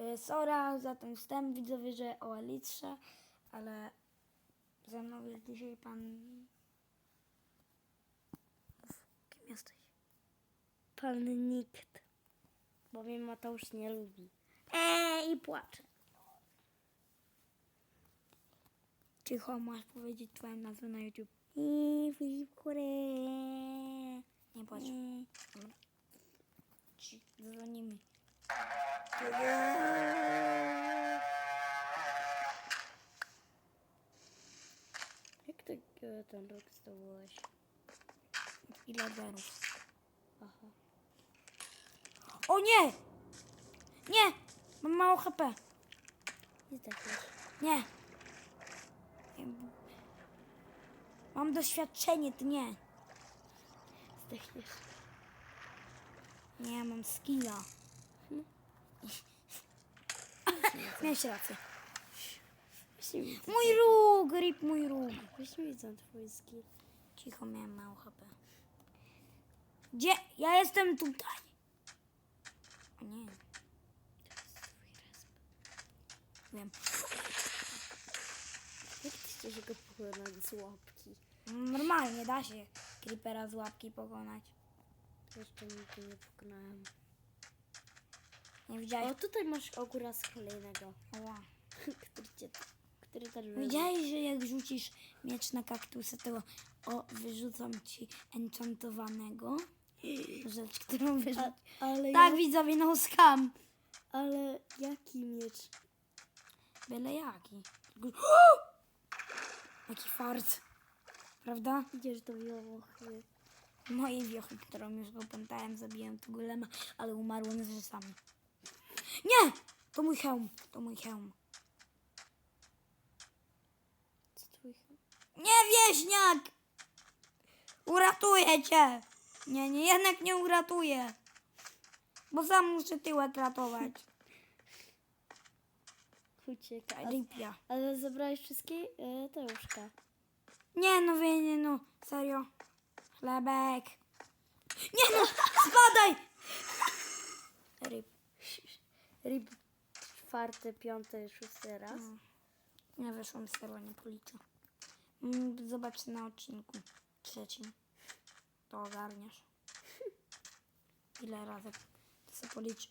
Y, Sora za ten wstęp widzowie, że o Elitrze, ale ze mną jest dzisiaj pan... Kim jesteś? Pan nikt. Bo mnie Mateusz nie lubi. Eee, i płacze. Cicho, masz powiedzieć twoją nazwę na YouTube. I w górę. Nie płacz. Dzwonimy. Jak ty e, ten rok zdobyłeś? Ile zerów? Aha. O nie! Nie! Mam mało HP. Nie tak. Nie. Mam doświadczenie, ty nie. Zdechniesz. Nie, mam skilla. Miałeś rację. Właśnie widzę. Mój róg, rip mój róg. Właśnie widzę twój skill. Cicho, miałem mało HP. Gdzie? Ja jestem tutaj. O nie, wiem. Jak ty chcesz go pokonać z łapki? Normalnie da się creepera z łapki pokonać. Jeszcze nigdy nie pokonałem. Nie O, widziałeś? tutaj masz ogóra z kolejnego, Ła. który cię, który też. Widziałeś, że jak rzucisz miecz na kaktusy, to o, wyrzucam ci enchantowanego? Rzecz, którą wyrzucisz. Ale, Tak, ja, widzowie, no skam. ale jaki miecz? Byle jaki. Jaki fart. Prawda? Idziesz do Wiołochy. Mojej wiochy, którą już opętałem, zabiłem tu golema, ale umarłem z rzeczami. Nie! To mój hełm, to mój hełm. Co twój chem? Nie, wieśniak! Uratuję cię! Nie, nie, jednak nie uratuję. Bo sam muszę tyłek ratować. Uciekaj. Ripia. Ale zabrałeś wszystkie e, te łóżka. Nie no, wie, nie no, serio. Chlebek. Nie no, spadaj! Ryb. Rib czwarty, piąty, szósty raz. Nie wyszłam z tego, nie policzę. Mm, Zobacz na odcinku trzecim. To ogarniasz. Ile razy to sobie policz.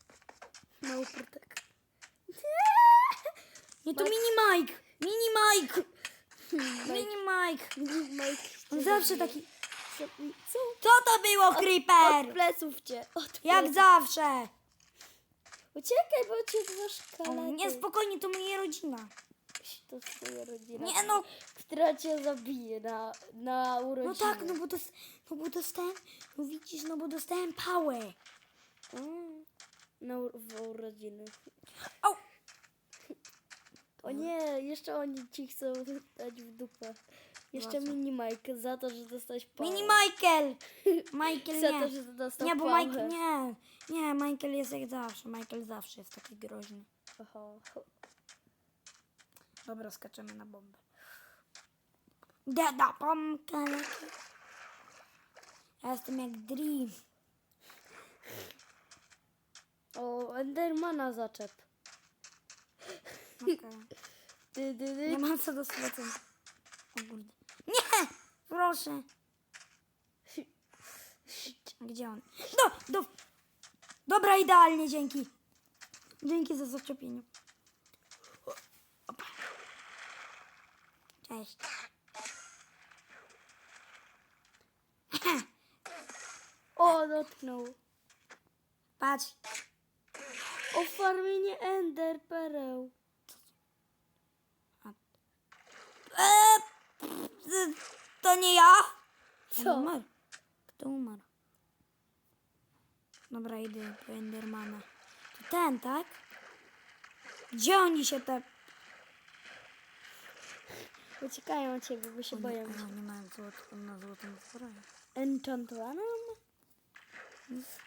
Mały protek. Nie, to mini Mike! Mini Mike! Mini Mike! Mike On zawsze taki... Co? Co to było, Od Creeper? pleców cię. Od Jak pleców. zawsze! Uciekaj, bo cię szkalety. nie, spokojnie, to moja rodzina. To twoja rodzina. Nie no, Która cię zabije na, na urodziny. no tak, no bo, dos, no bo dostałem, no widzisz, no bo dostałem pałę. Mm. Na u- w urodziny. Au! O nie, jeszcze oni ci chcą dać w dupę. Jeszcze mini Mike za to, że dostałeś pałę. Mini Michael! Michael Za nie. to, że dostał Nie, bo pałę. Michael, nie, nie, Michael jest jak zawsze. Michael zawsze jest taki groźny. Aha. Dobra, skaczemy na bombę. Dada pompkę. Ja jestem jak Dream. O, Endermana zaczep. Ty, ty. Nie mam co do stracenia. O kurde. Nie! Proszę. Gdzie on? Do, do. Dobra, idealnie, dzięki. Dzięki za zaczepienie. Cześć. O, dotknął. Patrz. O, farmienie Ender pereł. Eee, to nie ja? Co? Kto umarł? Kto umarł? Dobra, idę po Endermana. To ten, tak? Gdzie oni się te... Uciekają od ciebie, bo się boją. Oni, oni mają złot, na złotym zbroju. Enchantowaną?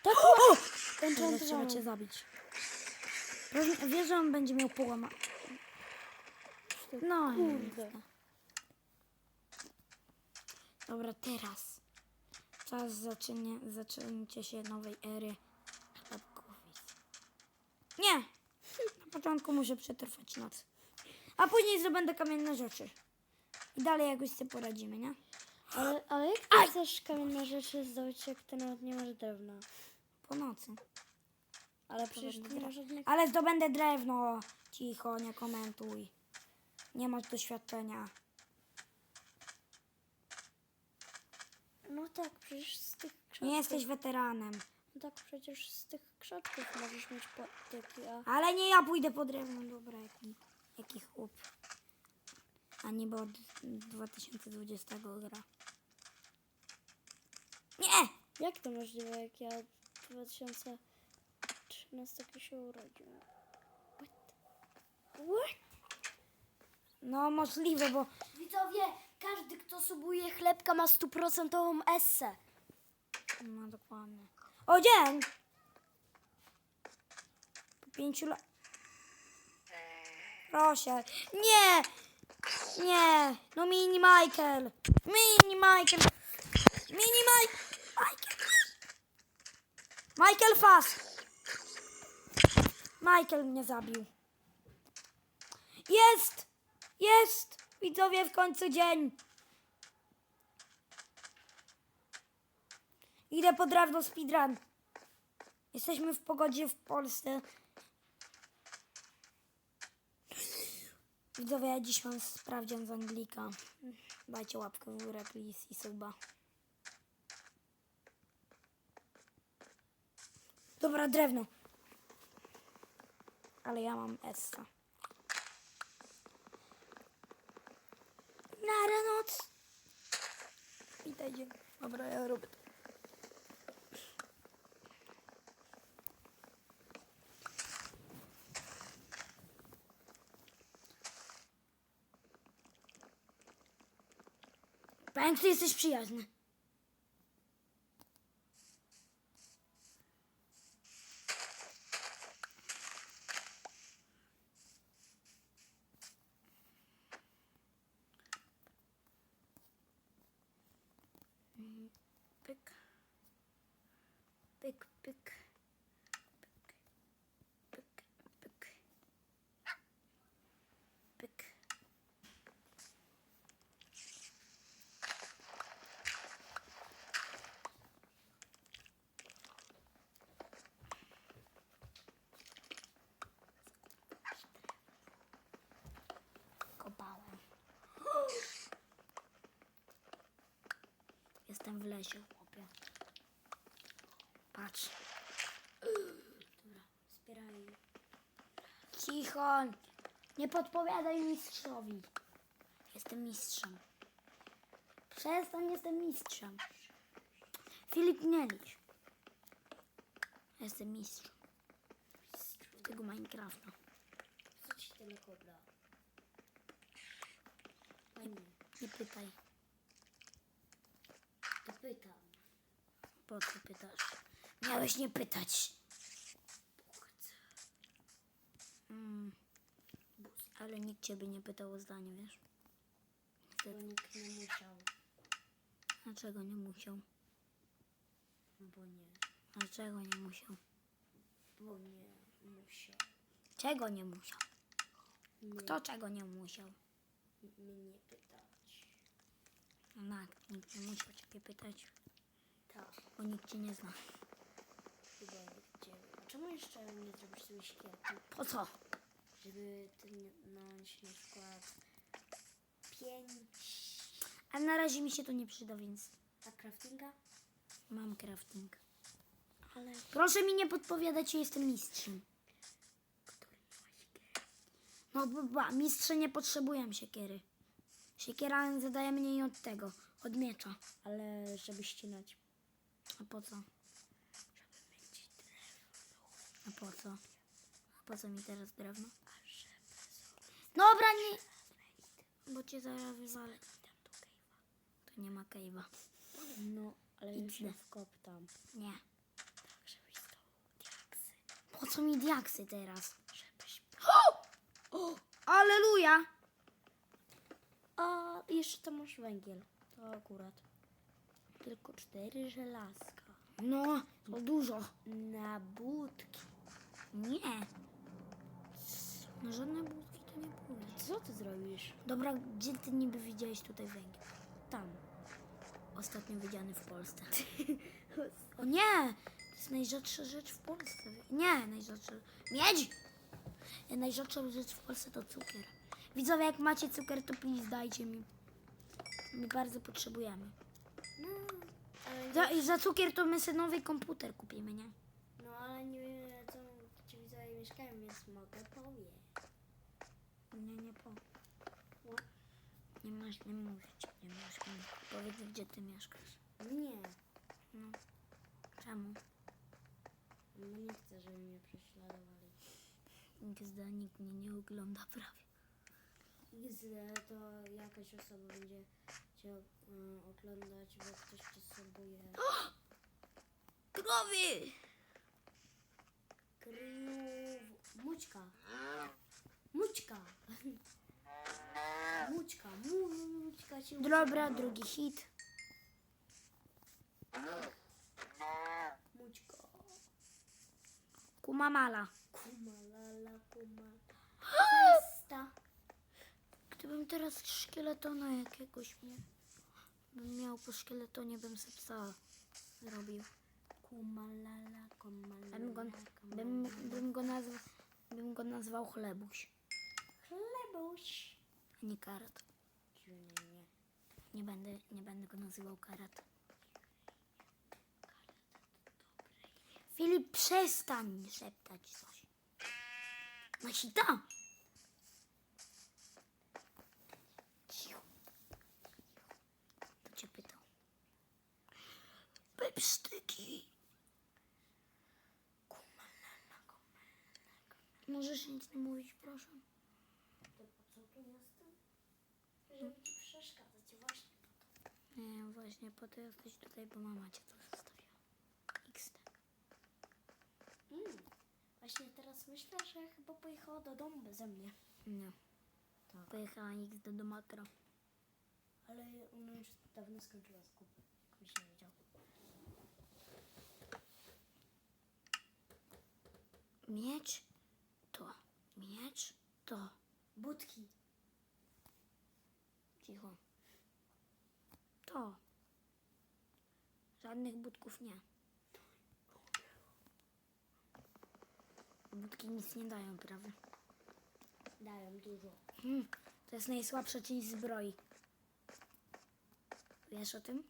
Tak, o! Teraz trzeba cię zabić. Pewnie- Wiesz, że on będzie miał połama. No, Kurde. Dobra, teraz. Czas zaczęcie, zaczęcie się nowej ery chlebkowic. Nie! początku muszę przetrwać noc. A później zdobędę kamienne rzeczy. I dalej jakoś sobie poradzimy, nie? Ale, ale jak ty chcesz kamienne rzeczy zdobyć, jak ty nawet nie masz drewna? Po nocy. Ale przecież ty drewno. może nie... Ale zdobędę drewno. Cicho, nie komentuj. Nie masz doświadczenia. No tak, przecież z tych krzaczków... Nie jesteś weteranem. No tak, przecież z tych krzaczków możesz mieć patyki, a... Ale nie ja pójdę po drewno. Dobra, jaki, jaki chłop. A niby od 2020 gra. Nie! Jak to możliwe, jak ja w 2013 się urodziłem? What? What? No możliwe, bo Widzowie, każdy, kto subuje chlebka ma stuprocentową essę. No dokładnie. O dzień! Po pięciu lat. Proszę. Nie! Nie! No mini Michael! Mini Michael! Mini Mike! Michael! Michael Fass! Michael mnie zabił. Jest! Jest! Widzowie, w końcu dzień. Idę po drewno speedrun. Jesteśmy w pogodzie w Polsce. Widzowie, ja dziś mam sprawdzian z Anglika. Dajcie łapkę w górę, please, i suba. Dobra, drewno. Ale ja mam Essa. Na noc. Witajcie. Dobra, ja robię to. Ty jesteś przyjazny. Pyk. Pyk, pyk. Kopałem. Jestem w lesie, chłopie. Patrz. Dobra, zbieraj. Cicho. Nie podpowiadaj mistrzowi. Jestem mistrzem. Przestań, jestem mistrzem. Filip nie licz. Jestem mistrzem. Tego Minecrafta. Co ci tyle kobla? Fajnie, Nie pytaj. to pytam. Po co pytasz? Miałeś nie pytać. Mm. Ale nikt ciebie nie pytał o zdanie, wiesz? Bo nikt nie musiał. Dlaczego nie musiał? No bo nie. Dlaczego nie musiał? Bo nie musiał. Czego nie musiał? Nie, Kto czego nie musiał? mnie pytać. No tak, nikt nie musiał ciebie pytać, Tak, bo nikt cię nie zna. chyba nie czemu jeszcze nie zrobisz sobie szkiełki? Po co? Żeby ten nąć na przykład pięć... A na razie mi się to nie przyda, więc A craftinga? mam crafting. Ale... Proszę mi nie podpowiadać, że jestem mistrzem. No, bo, bo mistrze nie potrzebują siekiery. Siekiera zadaje mniej od tego, od miecza. Ale żeby ścinać. A po co? A po co? A po co mi teraz drewno? Dobra, nie... Bo cię zaraz wywalę. To nie ma cave'a. No, ale Idźmy. się wkop tam. Nie. Tak, żebyś zdobył diaksy. Po co mi diaksy teraz? Żebyś... O! Aleluja! A jeszcze tam masz węgiel. To akurat. Tylko cztery żelazka. No, to dużo. Na budki. Nie. ty zrobisz? Dobra, gdzie ty niby widziałeś tutaj węgiel? Tam. Ostatnio widziany w Polsce. O nie! To jest najrzadsza rzecz w Polsce. Nie, najrzadsza. Miedź! Najrzadsza rzecz w Polsce to cukier. Widzowie, jak macie cukier, to please dajcie mi. My bardzo potrzebujemy. No, ale, Za, za cukier to my sobie nowy komputer kupimy, nie? no, ale nie wiedzą, gdzie widzowie mieszkają, więc mogę powiedzieć. Nie, nie po. No. Nie masz, nie mówić, nie mieszkam. Powiedz, gdzie ty mieszkasz. Nie, No. Czemu? no nie chcę, żeby mnie prześladowali. XD nikt mnie nie ogląda prawie. XD to jakaś osoba będzie cię y, oglądać, bo ktoś cię subuje. Krowy! Kryjów... Mućka. Mućka. Mućka. Mu- Mućka się Dobra, drugi hit. Mućka. Kumamala. Kuma la la kuma. Festa. Gdybym teraz szkieletona jakiegoś miał, bym miał po szkieletonie, bym sobie psa zrobił. Kuma la la kuma la Bym go, bym, bym, go nazwał, bym go nazwał chlebuś, Chlebuś. a nie karat. Nie, nie. Nie będę, nie będę go nazywał karat. Filip, przestań szeptać coś. No hita! Cicho. To cię pytał. Pepsztyki. Możesz nic nie mówić, proszę? To po co tu jestem? Żeby ci przeszkadzać właśnie. Nie, właśnie po to jesteś tutaj, bo mama cię tu zostawiła. XD. Mm. Właśnie teraz myślę, że chyba pojechała do domu beze mnie. Nie. Tak. Pojechała XD do makro. Ale ona już dawno skończyła skupy. Jakbyś nie wiedział. Miecz to. Miecz to. Budki. Cicho. To. Żadnych budków nie. Budki nic nie dają, prawda? Dają dużo. Hmm, to jest najsłabsza część zbroi. Wiesz o tym?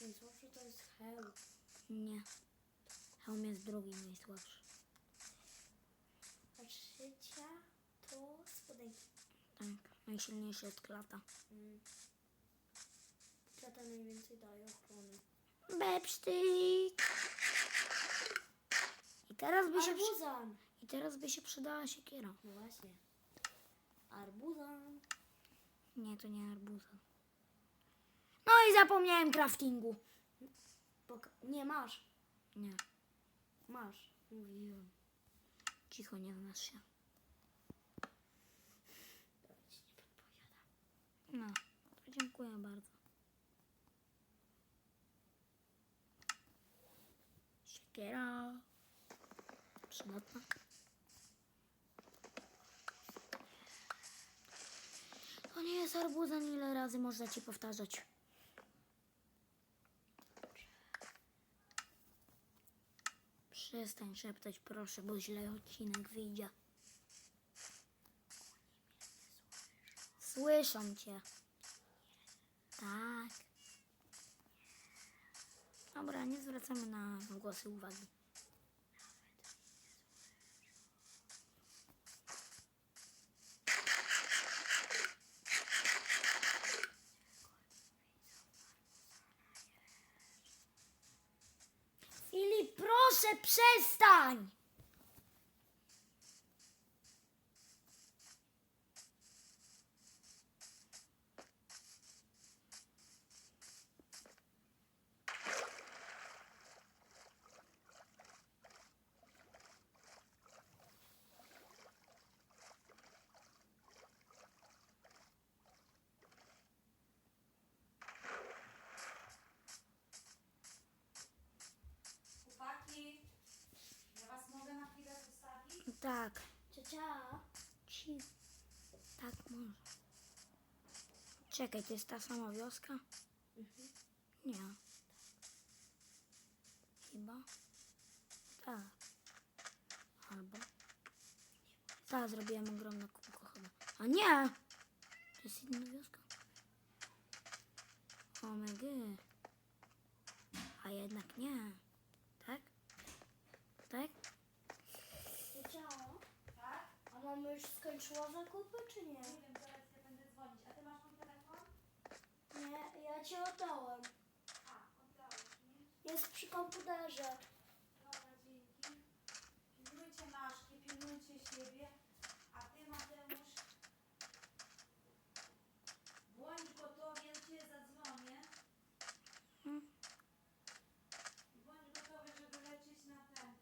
Najsłabszy to jest hełm. Nie. Hełm jest drugi najsłabszy. A trzecia to spodenki. Tak. Najsilniejszy jest klata. Mm. Klata najwięcej daje ochrony. Bepsztyk! I teraz by się, przy... Arbuzan! I teraz by się przydała siekiera. No właśnie. Arbuzan. Nie, to nie arbuza. No i zapomniałem craftingu. Poka- nie, masz. Nie, Masz. Mówiłem. cicho, nie znasz się. To ci nie podpowiadam. No, dziękuję bardzo. Siekiera. Przydatna. To nie jest arbuza, ile razy można ci powtarzać. Przestań szeptać, proszę, bo źle odcinek wyjdzie. Słyszą cię. Tak. Dobra, nie zwracamy na głosy uwagi. Proszę, przestań! Tak. Ci. Tak, może. Czekaj, to jest ta sama wioska? Mhm. Nie. Chyba. Tak. Albo. Tak, zrobiłem ogromne kółko chyba. A nie! To jest inna wioska. Omega. A jednak nie. Tak? Tak? Wiedziałam. Tak? A mama już skończyła zakupy, czy nie? Nie wiem, zaraz ja będę dzwonić. A ty masz mój telefon? Nie, ja ci oddałem. A, oddałeś mi. Jest przy komputerze. Dobra, dzięki. Pilnujcie Maszki, pilnujcie siebie. A ty, Mateusz, bądź gotowy, ja cię zadzwonię. Hmm. Bądź gotowy, żeby lecieć na ten.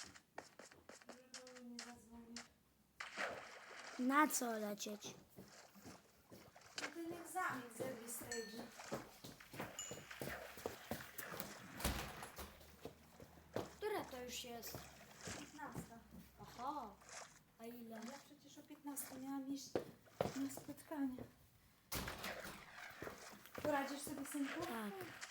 Żeby nie zadzwonił. Na co lecieć? Ten egzamin z Every Stage. Które to już jest? 15. Aha. A ile? Ja przecież o 15 miałam iść na spotkanie. Poradzisz sobie, synku? Tak.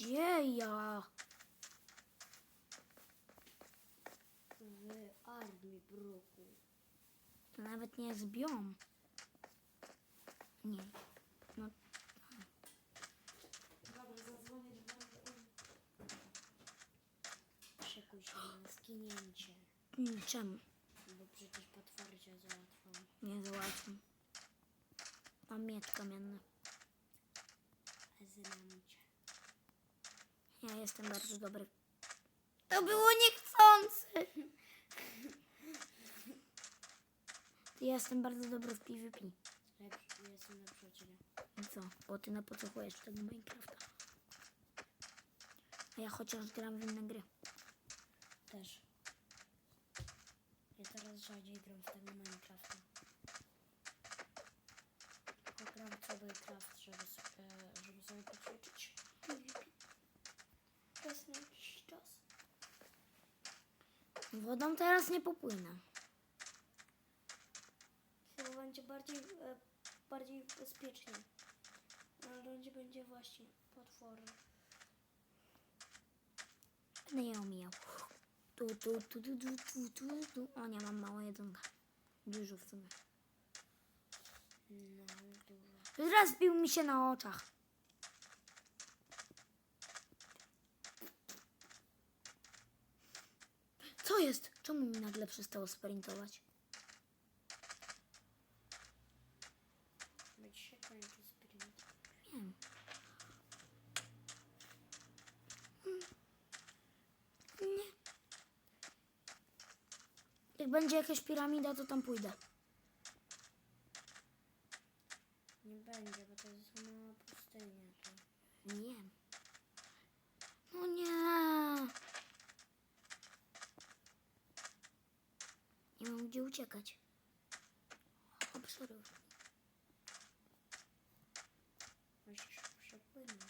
Gdzie ja? W armii bruku. To nawet nie biom. Nie. No, Dobra, zadzwonię do Szykuj się na skinięcie. mm, czemu? Bo przecież potwory cię załatwią. Nie załatwię. Mam miecz kamienny. A znam cię. Ja jestem bardzo dobry. To było niechcący. Ja jestem bardzo dobry w PvP. Lepszy, jestem lepszy od ciebie. I co? Bo ty napodsłuchujesz tego Minecrafta. A ja chociaż gram w inne gry. Też. Ja teraz rzadziej gram w tego Minecrafta. Tylko gram w Minecraft, żeby sobie, żeby sobie poćwiczyć. Raz czas. Wodą teraz nie popłynę. Chyba będzie bardziej, e, bardziej bezpiecznie. Na lądzie będzie właśnie potwory. Będę je omijał. Tu, tu, tu, tu, tu, tu, tu, tu. O nie, mam mało jedzonka. Dużo w sumie. No, dużo. Rozbił mi się na oczach. Co jest? Czemu mi nagle przestało sprintować? Być się kończy sprint. Wiem. Mm. Nie. Jak będzie jakaś piramida, to tam pójdę. Nie będzie, bo to jest mała pustynia. Wiem. No nie. Nie mam gdzie uciekać. Obserwuj. Musisz przepłynąć.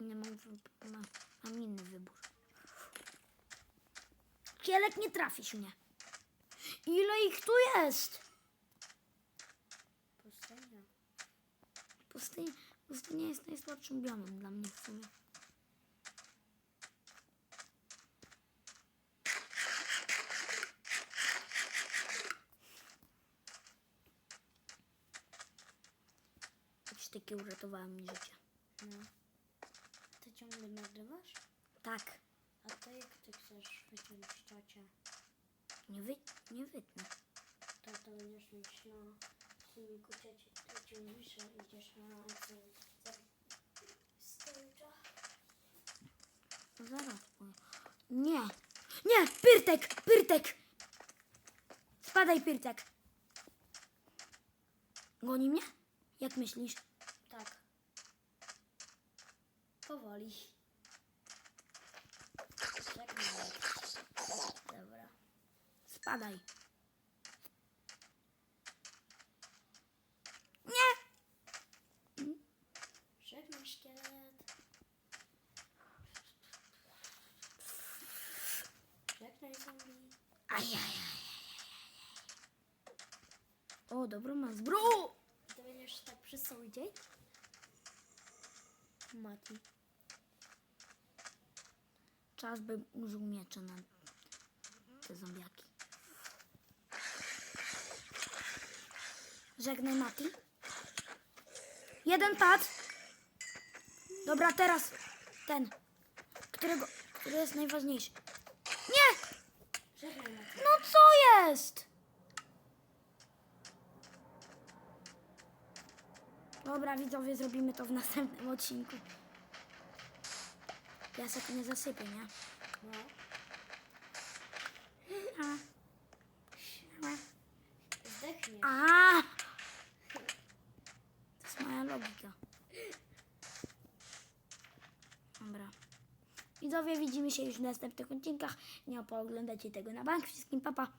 Nie mam, wy- ma, mam inny wybór. Kielek, nie trafisz mnie. Ile ich tu jest? Pustynia. Pustynia, pustynia jest najsłabszym biomem dla mnie w sumie. Jakieś takie uratowałem mi życie. No. Ty ciągle nagrywasz? Tak, A ty jak ty chcesz wyciąć ciocia? nie, wy, nie wytnę. To to będziesz mieć na filmiku ciocię. Ty ciągniesz, że idziesz na stage'a. No Zaraz powiem. Nie, nie, Pyrtek, Pyrtek! Spadaj, Pyrtek. Goni mnie? Jak myślisz? Powoli. Dobra. Spadaj. Nie! Żegnaj szkielet. Żegnaj zombie. Ajajaj. O, dobro ma zbru! I to będziesz tak przez cały dzień? Mati. Czas by użył miecza na te zombiaki. Żegnaj Mati. Jeden pad. Dobra, teraz ten, którego, który jest najważniejszy. Nie! Mati. No co jest? Dobra, widzowie, zrobimy to w następnym odcinku. Piasek nie zasypie, nie? No. A. Zdechnie. A! To jest moja logika. Dobra. Widzowie, widzimy się już w następnych odcinkach. Nie opooglądacie tego na bank. Wszystkim papa.